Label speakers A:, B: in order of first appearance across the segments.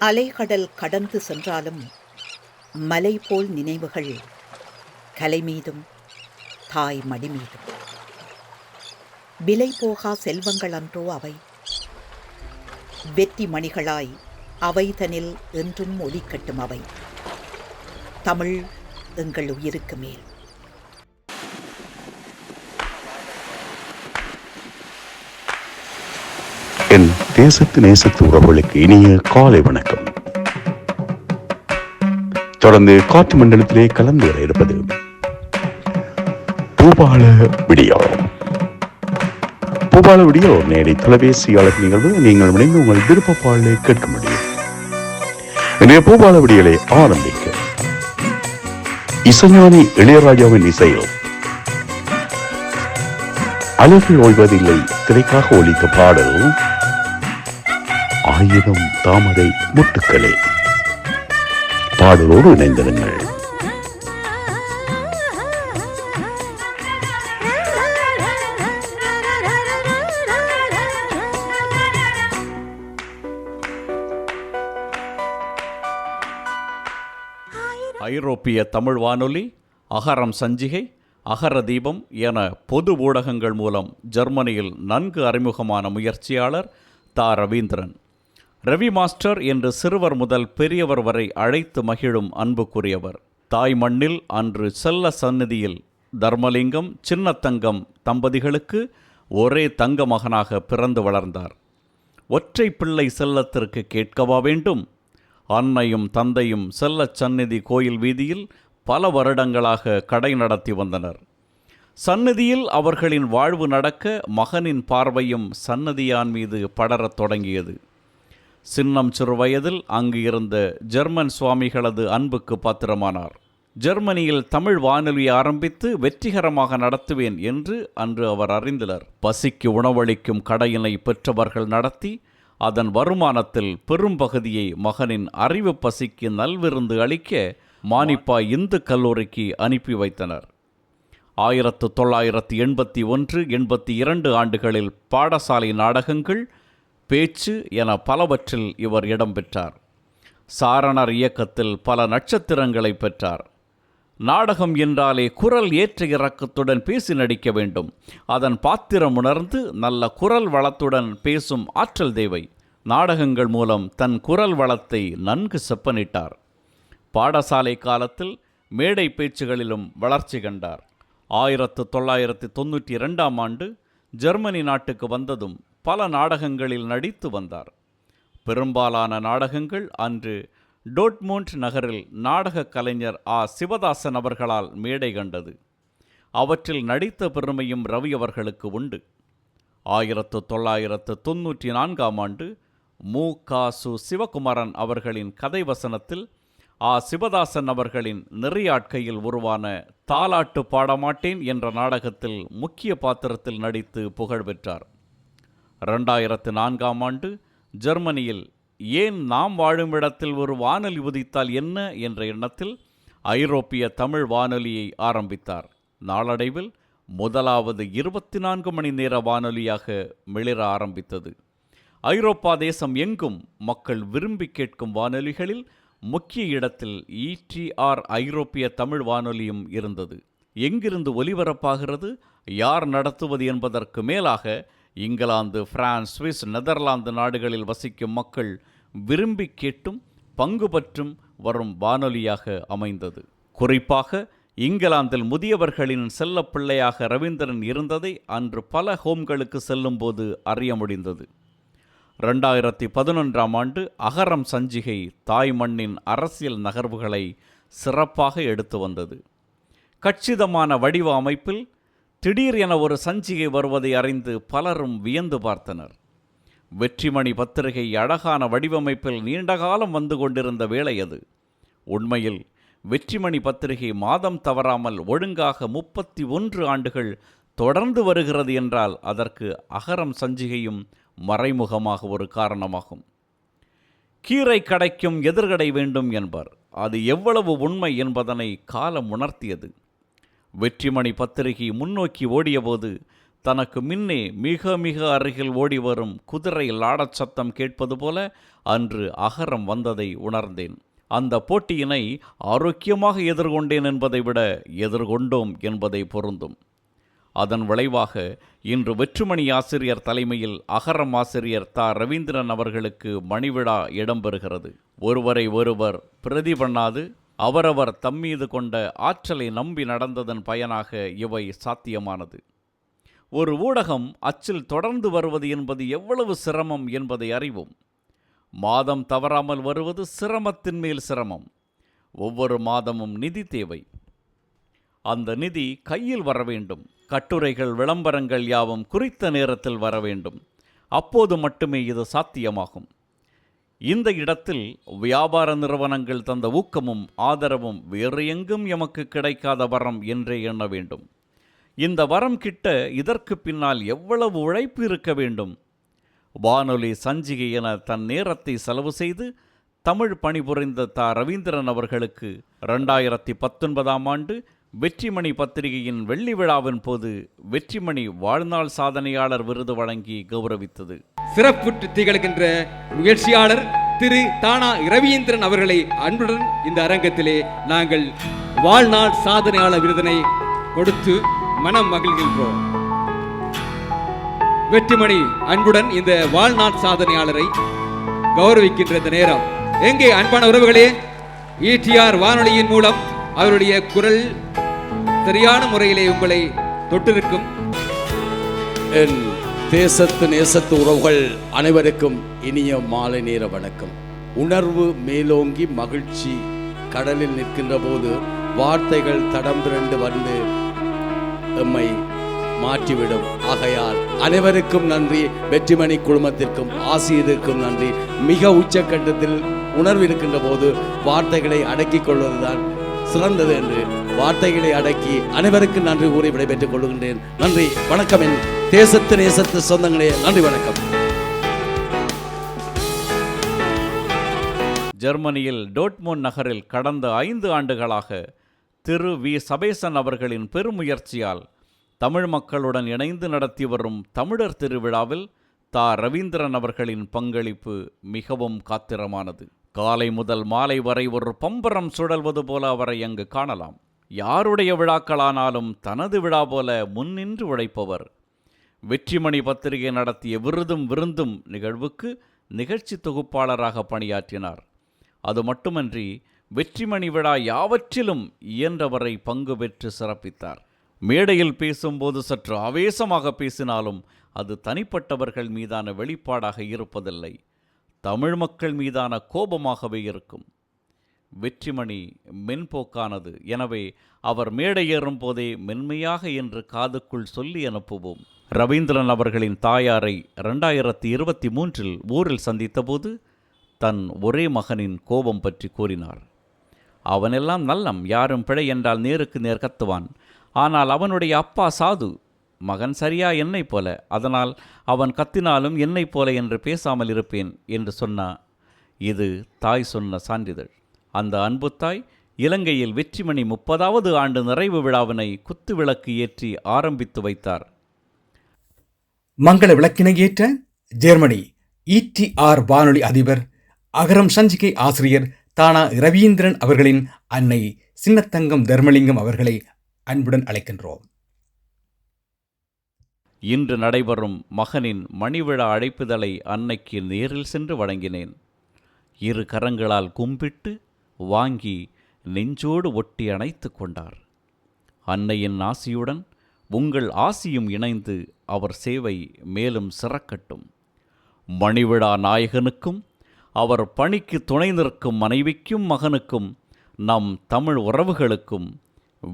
A: அலைகடல் கடந்து சென்றாலும் மலை போல் நினைவுகள் கலை மீதும் தாய் மடி மீதும் விலை போகா செல்வங்கள் அன்றோ அவை. வெற்றி மணிகளாய் அவைதனில் என்றும் ஒலிக்கட்டும் அவை. தமிழ் எங்கள் உயிருக்கு மேல்
B: என் தேசத்து நேசத்து உறவுகளுக்கு இனிய காலை வணக்கம். தொடர்ந்து காற்று மண்டலத்திலே கலந்து வர இருப்பது பூபால விடியோ. பூபால விடியோ நேரடி தொலைபேசி அழைப்பு நிகழ்வு. நீங்கள் இணைந்து உங்கள் விருப்ப பாடலை கேட்க முடியும். இன்றைய பூபால விடியலை ஆரம்பிக்க இசைஞானி இளையராஜாவின் இசையில் அழகு ஓய்வதில்லை திரைக்காக ஒழித்த பாடல் ஆயிரம் தாமரை முட்டுக்களே. பாடலோடு இணைந்திருங்கள்.
C: ஐரோப்பிய தமிழ் வானொலி அகரம் சஞ்சிகை அகர தீபம் என பொது ஊடகங்கள் மூலம் ஜெர்மனியில் நன்கு அறிமுகமான முயற்சியாளர் தா. ரவீந்திரன். ரவி மாஸ்டர் என்று சிறுவர் முதல் பெரியவர் வரை அழைத்து மகிழும் அன்புக்குரியவர். தாய் மண்ணில் அன்று செல்ல சந்நிதியில் தர்மலிங்கம் சின்னத்தங்கம் தம்பதிகளுக்கு ஒரே தங்க மகனாக பிறந்து வளர்ந்தார். ஒற்றை பிள்ளை செல்லத்திற்கு கேட்கவா வேண்டும்? அன்னையும் தந்தையும் செல்ல சந்நிதி கோயில் வீதியில் பல வருடங்களாக கடை நடத்தி வந்தனர். சந்நிதியில் அவர்களின் வாழ்வு நடக்க மகனின் பார்வையும் சன்னதியான் மீது படரத் தொடங்கியது. சின்னம் சிறு வயதில் அங்கு இருந்த ஜெர்மன் சுவாமிகளது அன்புக்கு பாத்திரமானார். ஜெர்மனியில் தமிழ் வானொலி ஆரம்பித்து வெற்றிகரமாக நடத்துவேன் என்று அன்று அவர் அறிந்தனர். பசிக்கு உணவளிக்கும் கடையினை பெற்றவர்கள் நடத்தி அதன் வருமானத்தில் பெரும்பகுதியை மகனின் அறிவு பசிக்கு நல்விருந்து அளிக்க மானிப்பா இந்து கல்லூரிக்கு அனுப்பி வைத்தனர். ஆயிரத்து தொள்ளாயிரத்து எண்பத்தி ஒன்று எண்பத்தி இரண்டு ஆண்டுகளில் பாடசாலை நாடகங்கள் பேச்சு என பலவற்றில் இவர் இடம்பெற்றார் சாரணர் இயக்கத்தில் பல நட்சத்திரங்களை பெற்றார். நாடகம் என்றாலே குரல் ஏற்ற இறக்கத்துடன் பேசி நடிக்க வேண்டும். அதன் பாத்திரம் உணர்ந்து நல்ல குரல் வளத்துடன் பேசும் ஆற்றல் தேவை. நாடகங்கள் மூலம் தன் குரல் வளத்தை நன்கு செப்பனிட்டார். பாடசாலை காலத்தில் மேடை பேச்சுகளிலும் வளர்ச்சி கண்டார். ஆயிரத்து தொள்ளாயிரத்து தொண்ணூற்றி இரண்டாம் ஆண்டு ஜெர்மனி நாட்டுக்கு வந்ததும் பல நாடகங்களில் நடித்து வந்தார். பெரும்பாலான நாடகங்கள் அன்று டோட்மோண்ட் நகரில் நாடகக் கலைஞர் ஆ. சிவதாசன் அவர்களால் மேடை கண்டது. அவற்றில் நடித்த பெருமையும் ரவி அவர்களுக்கு உண்டு. ஆயிரத்து தொள்ளாயிரத்து தொன்னூற்றி நான்காம் ஆண்டு மு. காசு சிவகுமாரன் அவர்களின் கதை வசனத்தில் ஆ. சிவதாசன் அவர்களின் நெறியாட்கையில் உருவான தாலாட்டு பாடமாட்டேன் என்ற நாடகத்தில் முக்கிய பாத்திரத்தில் நடித்து புகழ் பெற்றார். ரெண்டாயிரத்து நான்காம் ஆண்டு ஜெர்மனியில் ஏன் நாம் வாழும் இடத்தில் ஒரு வானொலி உதித்தால் என்ன என்ற எண்ணத்தில் ஐரோப்பிய தமிழ் வானொலியை ஆரம்பித்தார். நாளடைவில் முதலாவது இருபத்தி நான்கு மணி நேர வானொலியாக மிளிர ஆரம்பித்தது. ஐரோப்பா தேசம் எங்கும் மக்கள் விரும்பி கேட்கும் வானொலிகளில் முக்கிய இடத்தில் இடிஆர் ஐரோப்பிய தமிழ் வானொலியும் இருந்தது. எங்கிருந்து ஒலிபரப்பாகிறது யார் நடத்துவது என்பதற்கு மேலாக இங்கிலாந்து பிரான்ஸ் சுவிஸ் நெதர்லாந்து நாடுகளில் வசிக்கும் மக்கள் விரும்பி கேட்டும் பங்கு பற்றும் வரும் வானொலியாக அமைந்தது. குறிப்பாக இங்கிலாந்தில் முதியவர்களின் செல்லப்பிள்ளையாக ரவீந்திரன் இருந்ததை அன்று பல ஹோம்களுக்கு செல்லும்போது அறிய முடிந்தது. ரெண்டாயிரத்தி பதினொன்றாம் ஆண்டு அகரம் சஞ்சிகை தாய் மண்ணின் அரசியல் நகர்வுகளை சிறப்பாக எடுத்து வந்தது. கச்சிதமான வடிவ அமைப்பில் திடீர் என ஒரு சஞ்சிகை வருவதை அறிந்து பலரும் வியந்து பார்த்தனர். வெற்றிமணி பத்திரிகை அழகான வடிவமைப்பில் நீண்டகாலம் வந்து கொண்டிருந்த வேளை அது. உண்மையில் வெற்றிமணி பத்திரிகை மாதம் தவறாமல் ஒழுங்காக முப்பத்தி ஒன்று ஆண்டுகள் தொடர்ந்து வருகிறது என்றால் அதற்கு அகரம் சஞ்சிகையும் மறைமுகமாக ஒரு காரணமாகும். கீரை கடைக்கும் எதிர்கடை வேண்டும் என்பர். அது எவ்வளவு உண்மை என்பதனை காலம் உணர்த்தியது. வெற்றிமணி பத்திரிகை முன்னோக்கி ஓடியபோது தனக்கு முன்னே மிக மிக அருகில் ஓடி வரும் குதிரை லாடச் சத்தம் கேட்பது போல அன்று அகரம் வந்ததை உணர்ந்தேன். அந்த போட்டியினை ஆரோக்கியமாக எதிர்கொண்டேன் என்பதை விட எதிர்கொண்டோம் என்பதை பொருந்தும். அதன் விளைவாக இன்று வெற்றுமணி ஆசிரியர் தலைமையில் அகரம் ஆசிரியர் தா. ரவீந்திரன் அவர்களுக்கு மணிவிழா இடம்பெறுகிறது. ஒருவரை ஒருவர் பிரதி பண்ணாது அவரவர் தம்மீது கொண்ட ஆற்றலை நம்பி நடந்ததன் பயனாக இவை சாத்தியமானது. ஒரு ஊடகம் அச்சில் தொடர்ந்து வருவது என்பது எவ்வளவு சிரமம் என்பதை அறிவோம். மாதம் தவறாமல் வருவது சிரமத்தின் மேல் சிரமம். ஒவ்வொரு மாதமும் நிதி தேவை. அந்த நிதி கையில் வர வேண்டும். கட்டுரைகள் விளம்பரங்கள் யாவும் குறித்த நேரத்தில் வர வேண்டும். அப்போது மட்டுமே இது சாத்தியமாகும். இந்த இடத்தில் வியாபார நிறுவனங்கள் தந்த ஊக்கமும் ஆதரவும் வேறு எங்கும் எமக்கு கிடைக்காத வரம் என்றே எண்ண வேண்டும். இந்த வரம் கிட்ட இதற்கு பின்னால் எவ்வளவு உழைப்பு இருக்க வேண்டும்? வானொலி சஞ்சிகை என தன் நேரத்தை செலவு செய்து தமிழ் பணிபுரிந்த தா. ரவீந்திரன் அவர்களுக்கு ரெண்டாயிரத்தி பத்தொன்பதாம் ஆண்டு வெற்றிமணி பத்திரிகையின் வெள்ளி விழாவின் போது வெற்றிமணி வாழ்நாள் சாதனையாளர் விருது வழங்கி கௌரவித்தது.
D: சிறப்புற்று திகழ்கின்ற முயற்சியாளர் திரு தானா ரவீந்திரன் அவர்களை அன்புடன் இந்த அரங்கத்திலே நாங்கள் வாழ்நாள் சாதனையாளர் விருதினை கொடுத்து மனம் மகிழ்கின்றோம். வெற்றிமணி அன்புடன் இந்த வாழ்நாள் சாதனையாளரை கௌரவிக்கின்ற இந்த நேரம். எங்கே அன்பான உறவுகளே ஈடிஆர் வானொலியின் மூலம் அவருடைய குரல் சரியான முறையிலே உங்களை தொட்டிருக்கும்.
E: என் தேசத்து நேசத்து உறவுகள் அனைவருக்கும் இனிய மாலை நேர வணக்கம். உணர்வு மேலோங்கி மகிழ்ச்சி கடலில் நிற்கின்ற போது வார்த்தைகள் தடம் திரண்டு வந்து எம்மை மாற்றிவிடும். ஆகையால் அனைவருக்கும் நன்றி. வெற்றிமணி குழுமத்திற்கும் ஆசிரியருக்கும் நன்றி. மிக உச்சக்கட்டத்தில் உணர்வு இருக்கின்ற போது வார்த்தைகளை அடக்கிக் கொள்வதுதான் சிறந்தது என்று வார்த்தைகளை அடக்கி அனைவருக்கும் நன்றி கூறி விடைபெற்றுக் கொள்கின்றேன். நன்றி. வணக்கம் என் தேசத்து நேசத்து சொந்தங்களே நன்றி வணக்கம்.
C: ஜெர்மனியில் டோட்மோன் நகரில் கடந்த ஐந்து ஆண்டுகளாக திரு வி. சபேசன் அவர்களின் பெருமுயற்சியால் தமிழ் மக்களுடன் இணைந்து நடத்தி வரும் தமிழர் திருவிழாவில் தா. ரவீந்திரன் அவர்களின் பங்களிப்பு மிகவும் காத்திரமானது. காலை முதல் மாலை வரை ஒரு பம்பரம் சுழல்வது போல அவரை அங்கு காணலாம். யாருடைய விழாக்களானாலும் தனது விழா போல முன்னின்று உழைப்பவர் வெற்றிமணி பத்திரிகை நடத்திய விருதும் விருந்தும் நிகழ்வுக்கு நிகழ்ச்சி தொகுப்பாளராக பணியாற்றினார். அது மட்டுமன்றி வெற்றிமணி விழா யாவற்றிலும் இயன்றவரை பங்கு பெற்று சிறப்பித்தார். மேடையில் பேசும்போது சற்று ஆவேசமாக பேசினாலும் அது தனிப்பட்டவர்கள் மீதான வெளிப்பாடாக இருப்பதில்லை. தமிழ் மக்கள் மீதான கோபமாகவே இருக்கும். வெற்றிமணி மென்போக்கானது. எனவே அவர் மேடை ஏறும் போதே மென்மையாக என்று காதுக்குள் சொல்லி அனுப்புவோம். ரவீந்திரன் அவர்களின் தாயாரை ரெண்டாயிரத்தி இருபத்தி மூன்றில் ஊரில் சந்தித்தபோது தன் ஒரே மகனின் கோபம் பற்றி கூறினார். அவனெல்லாம் நல்லம் யாரும் பிழை என்றால் நேருக்கு நேர் கத்துவான். ஆனால் அவனுடைய அப்பா சாது மகன் சரியா என்னைப் போல அதனால் அவன் கத்தினாலும் என்னை போல என்று பேசாமல் இருப்பேன் என்று சொன்னா இது தாய் சொன்ன சான்றிதழ். அந்த அன்பு தாய் இலங்கையில் வெற்றிமணி முப்பதாவது ஆண்டு நிறைவு விழாவினை குத்து விளக்கு ஏற்றி ஆரம்பித்து வைத்தார்.
F: மங்கள விளக்கினை ஏற்ற ஜெர்மனி இடிஆர் வானொலி அதிபர் அகரம் சஞ்சிகை ஆசிரியர் தானா ரவீந்திரன் அவர்களின் அன்னை சின்னத்தங்கம் தர்மலிங்கம் அவர்களை அன்புடன் அழைக்கின்றோம்.
C: இன்று நடைபெறும் மகனின் மணிவிழா அழைப்புதலை அன்னைக்கு நேரில் சென்று வழங்கினேன். இரு கரங்களால் கும்பிட்டு வாங்கி நெஞ்சோடு ஒட்டி அணைத்து கொண்டார். அன்னையின் ஆசியுடன் உங்கள் ஆசியும் இணைந்து அவர் சேவை மேலும் சிறக்கட்டும். மணிவிழா நாயகனுக்கும் அவர் பணிக்கு துணை நிற்கும் மனைவிக்கும் மகனுக்கும் நம் தமிழ் உறவுகளுக்கும்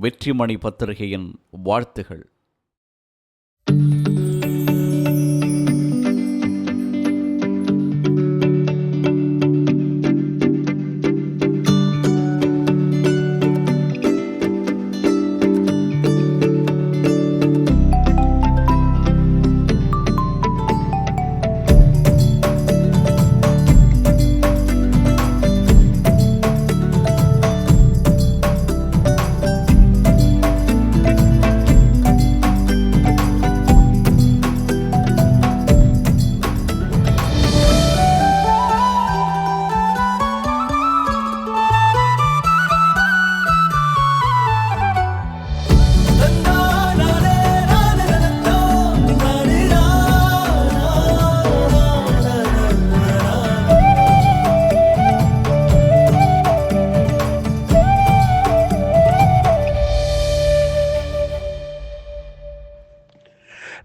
C: வெற்றிமணி பத்திரிகையின் வாழ்த்துகள்.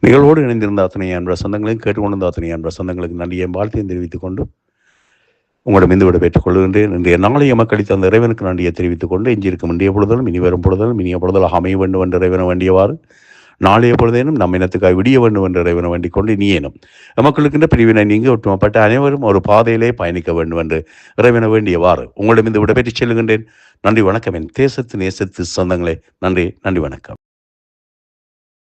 B: நிகழ்வோடு இணைந்திருந்த அத்தனை என்ற சொந்தங்களையும் கேட்டுக்கொண்டிருந்த அத்தனை என்ற சொந்தங்களுக்கு நன்றியை வாழ்த்தையும் தெரிவித்துக் கொண்டு உங்களிடம் இந்த விட பெற்றுக் கொள்கின்றேன். இன்றைய நாளைய மக்களித்த அந்த இறைவனுக்கு நன்றியை தெரிவித்துக் கொண்டு எஞ்சியிருக்கும் இன்றைய பொழுதலும் இனி வரும் பொழுதலும் இனிய பொழுதலும் அமைய வேண்டும் என்ற இறைவனை வேண்டியவாறு நாளைய பொழுதேனும் நம் இனத்துக்காக விடிய வேண்டும் என்ற இறைவனை வேண்டிக் கொண்டு இனியேனும். மக்களுக்கின்ற பிரிவினை நீங்க ஒட்டுமப்பட்ட அனைவரும் ஒரு பாதையிலே பயணிக்க வேண்டும் என்று இறைவனை வேண்டியவாறு உங்களிடம் இந்த விடைபெற்றுச் செல்கின்றேன். நன்றி வணக்கம் என் தேசத்து நேசத்து சொந்தங்களே. நன்றி நன்றி வணக்கம்.